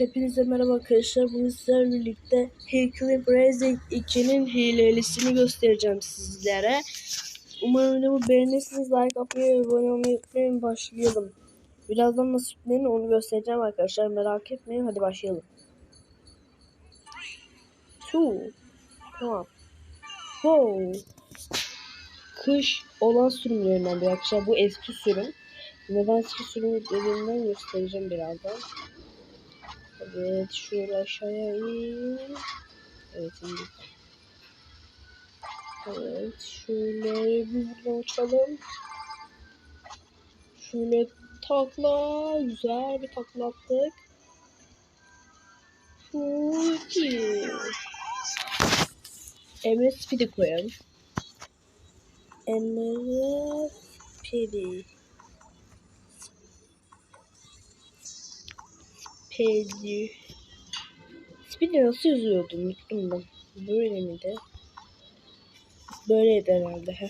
Hepinize merhaba arkadaşlar. Bugün sizlerle birlikte Hercule Brazing 2'nin hilelisini göstereceğim sizlere. Umarım videomu beğenirsiniz. Like atmayı ve abone olmayı unutmayın. Başlayalım. Birazdan nasıl yüklenir onu göstereceğim arkadaşlar. Merak etmeyin. Hadi başlayalım. Two. Tamam. Four. Kış olan sürümlerinden bir arkadaşlar. Bu eski sürüm. Neden eski sürüm dediğimden göstereceğim birazdan. Evet şöyle aşağıya in. Evet indik. Evet şöyle bir buradan uçalım. Şöyle takla güzel bir takla attık. Fuki. Emre Speed'i koyalım. Emre Speed'i. Pedi. Speedy nasıl yazıyordu? Unuttum ben. Böyle miydi? Böyleydi herhalde. Heh.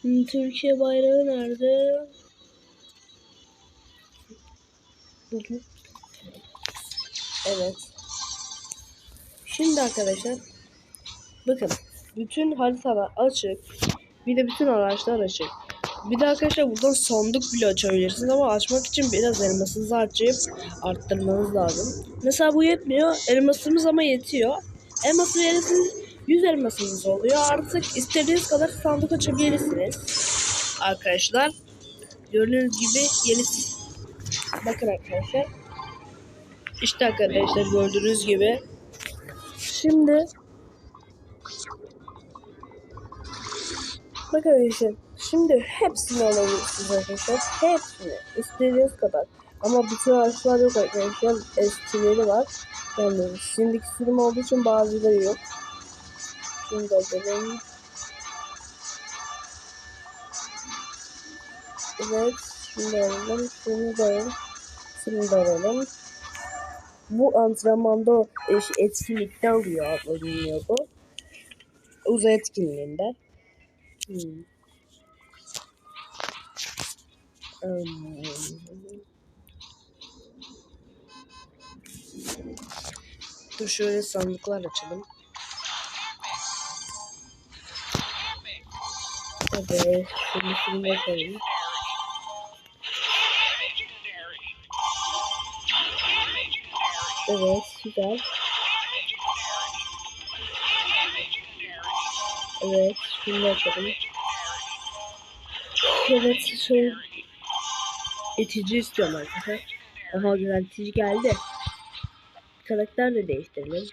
Hmm, Türkiye bayrağı nerede? Evet. Şimdi arkadaşlar bakın bütün haritalar açık. Bir de bütün araçlar açık. Bir de arkadaşlar buradan sandık bile açabilirsiniz ama açmak için biraz elmasınızı harcayıp arttırmanız lazım. Mesela bu yetmiyor. Elmasımız ama yetiyor. Elması verirsiniz 100 elmasınız oluyor. Artık istediğiniz kadar sandık açabilirsiniz. Arkadaşlar. Gördüğünüz gibi yeni Bakın arkadaşlar. İşte arkadaşlar gördüğünüz gibi. Şimdi Bakın arkadaşlar. Şimdi hepsini alabilirsiniz arkadaşlar. Hepsini. İstediğiniz kadar. Ama bütün araçlar yok arkadaşlar. Eskileri var. Yani şimdiki sürüm olduğu için bazıları yok. Şimdi alalım. Evet. Şimdi alalım. Şunu da alalım. Şunu da alalım. Bu antrenmanda etkinlikte alıyor alınıyor bu. Uzay etkinliğinde. Hmm. Dur şöyle sandıklar açalım. Evet, şunu şunu bakalım. Evet, güzel. Evet, şunu açalım. Evet, şöyle itici istiyorum arkadaşlar. Aha güzel itici geldi. Karakter de değiştirelim.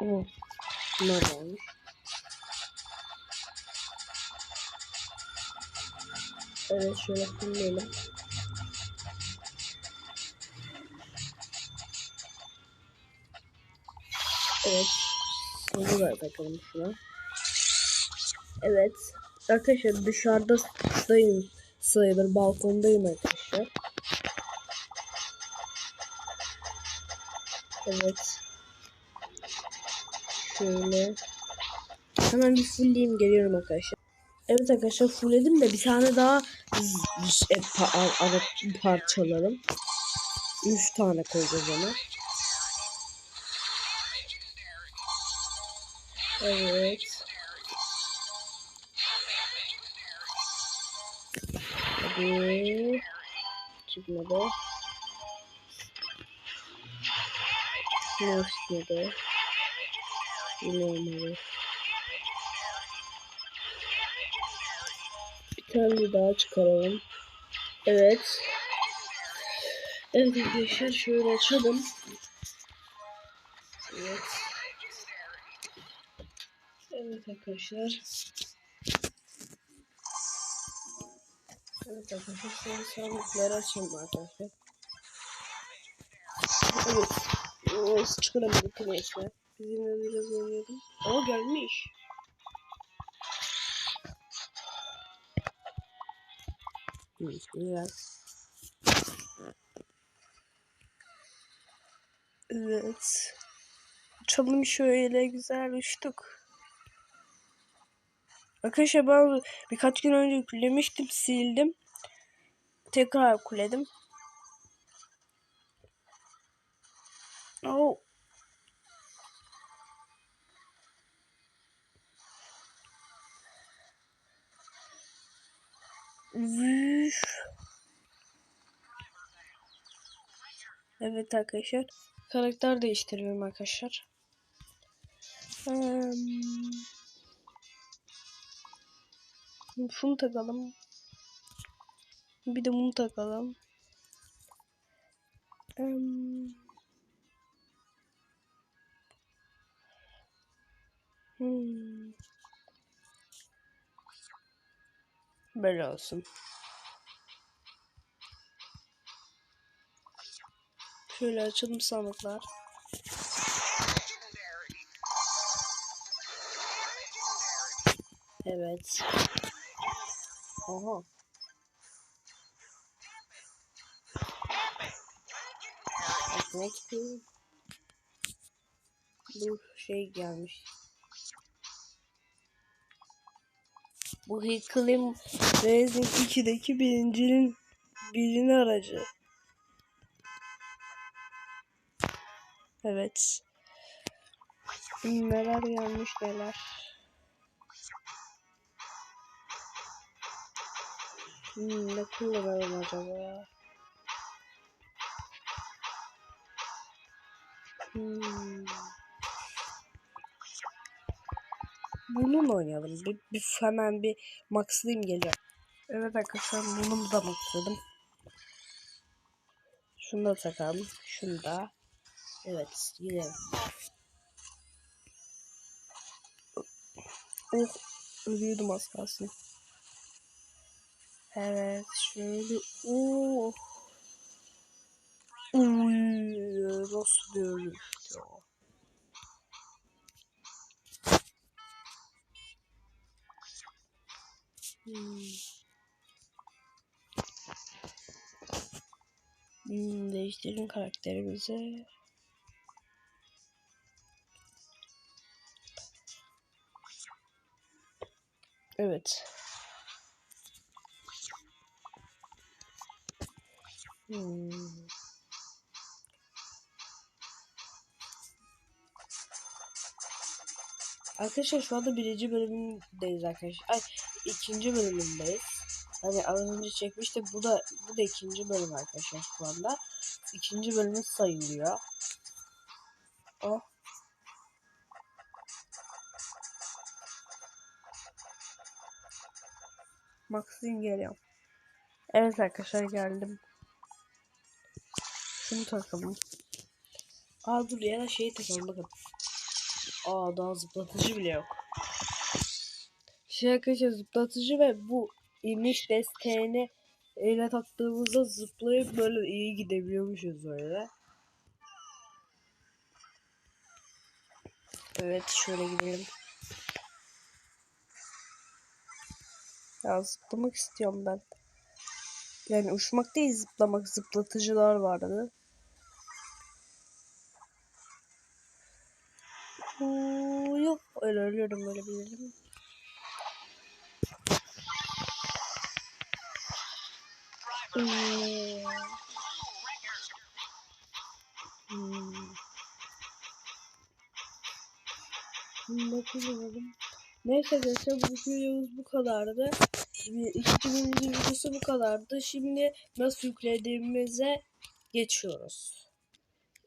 Oh, bunlar varmış. Evet şöyle fulleyelim. Evet. Bunu da takalım şuna. Evet. Arkadaşlar dışarıdayım sayılır. Balkondayım arkadaşlar. Evet. Şöyle. Hemen bir fullleyeyim geliyorum arkadaşlar. Evet arkadaşlar fullledim de bir tane daha e, ara parçalarım. Üç tane koyacağız ona. Evet. Hadi. Çıkmadı. Ne çıkmadı? Yine olmadı. Bir tane daha çıkaralım. Evet. Evet arkadaşlar şöyle açalım. Evet. Evet arkadaşlar. Evet arkadaşlar şimdi sandıkları açalım arkadaşlar. Evet. Nasıl çıkaramadık neyse. Biz yine biraz oynayalım. Aa gelmiş. Güzel. Evet. Uçalım şöyle güzel uçtuk. Arkadaşlar ben birkaç gün önce yüklemiştim sildim. Tekrar kuledim. Oh. Vüş. Evet arkadaşlar. Karakter değiştiriyorum arkadaşlar. Um, şunu takalım. Bir de bunu takalım. Hmm. Hmm. Böyle olsun. Şöyle açalım sandıklar. Evet. Oha. Yiyorum. Bu şey gelmiş. Bu Hiklim Racing 2'deki birincinin birini aracı. Evet. Neler gelmiş neler. Hmm, ne kullanalım acaba? Hmm. Bununla oynayalım. Bir, bir hemen bir maxlayayım geliyor. Evet arkadaşlar bunu da maxladım. Şunu da takalım. Şunu da. Evet gidelim. Oh ölüyordum az kalsın. Evet şöyle oh. Uy, nasıl bir ya. Hmm. Hmm, değiştirelim karakterimizi. Evet. Hmm. Arkadaşlar şu anda birinci bölümündeyiz arkadaşlar. Ay ikinci bölümündeyiz. Hani az önce çekmiştik. Bu da bu da ikinci bölüm arkadaşlar şu anda. İkinci bölümü sayılıyor. Oh. Maxim geliyor. Evet arkadaşlar geldim. Şunu takalım. Aa dur ya da şeyi takalım bakın. Aa daha zıplatıcı bile yok. Şey arkadaşlar zıplatıcı ve bu iniş desteğini ele taktığımızda zıplayıp böyle iyi gidebiliyormuşuz öyle. Evet şöyle gidelim. Ya zıplamak istiyorum ben. Yani uçmak değil zıplamak zıplatıcılar vardı. Öyle ölüyorum öyle bilirim. Hmm. Hmm. Bakıyorum. Neyse arkadaşlar bu videomuz bu kadardı. Bir- İkinci bölümün videosu bu kadardı. Şimdi nasıl yüklediğimize geçiyoruz.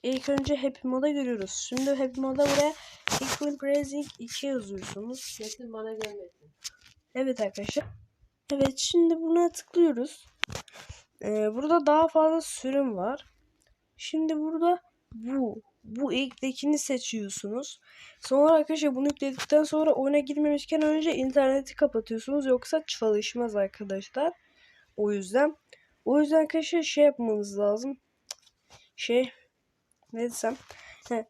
İlk önce Happy Mod'a giriyoruz. Şimdi Happy Mod'a buraya Equal Racing 2 yazıyorsunuz. Metin bana gelmesin. Evet arkadaşlar. Evet şimdi buna tıklıyoruz. Ee, burada daha fazla sürüm var. Şimdi burada bu. Bu ilktekini seçiyorsunuz. Sonra arkadaşlar bunu yükledikten sonra oyuna girmemişken önce interneti kapatıyorsunuz. Yoksa çalışmaz arkadaşlar. O yüzden. O yüzden arkadaşlar şey yapmanız lazım. Şey ne desem. He.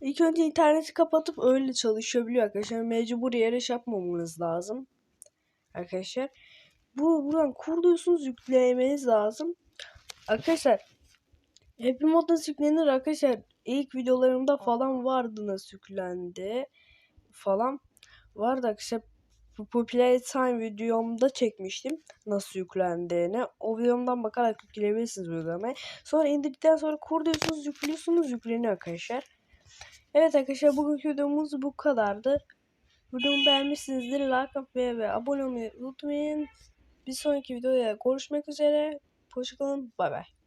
İlk önce interneti kapatıp öyle çalışabiliyor arkadaşlar. Mecbur yere şey yapmamanız lazım. Arkadaşlar. Bu buradan kurduyorsunuz yüklemeniz lazım. Arkadaşlar Happy Mod nasıl yüklenir arkadaşlar? İlk videolarımda falan vardı nasıl yüklendi falan. Vardı arkadaşlar. Bu videomda çekmiştim nasıl yüklendiğini. O videomdan bakarak yükleyebilirsiniz uygulamayı. Sonra indirdikten sonra kurduyorsunuz, yüklüyorsunuz, yükleniyor arkadaşlar. Evet arkadaşlar bugünkü videomuz bu kadardı. Videomu beğenmişsinizdir. Like atmayı ve abone olmayı unutmayın. Bir sonraki videoya görüşmek üzere. Hoşçakalın. Bay bay.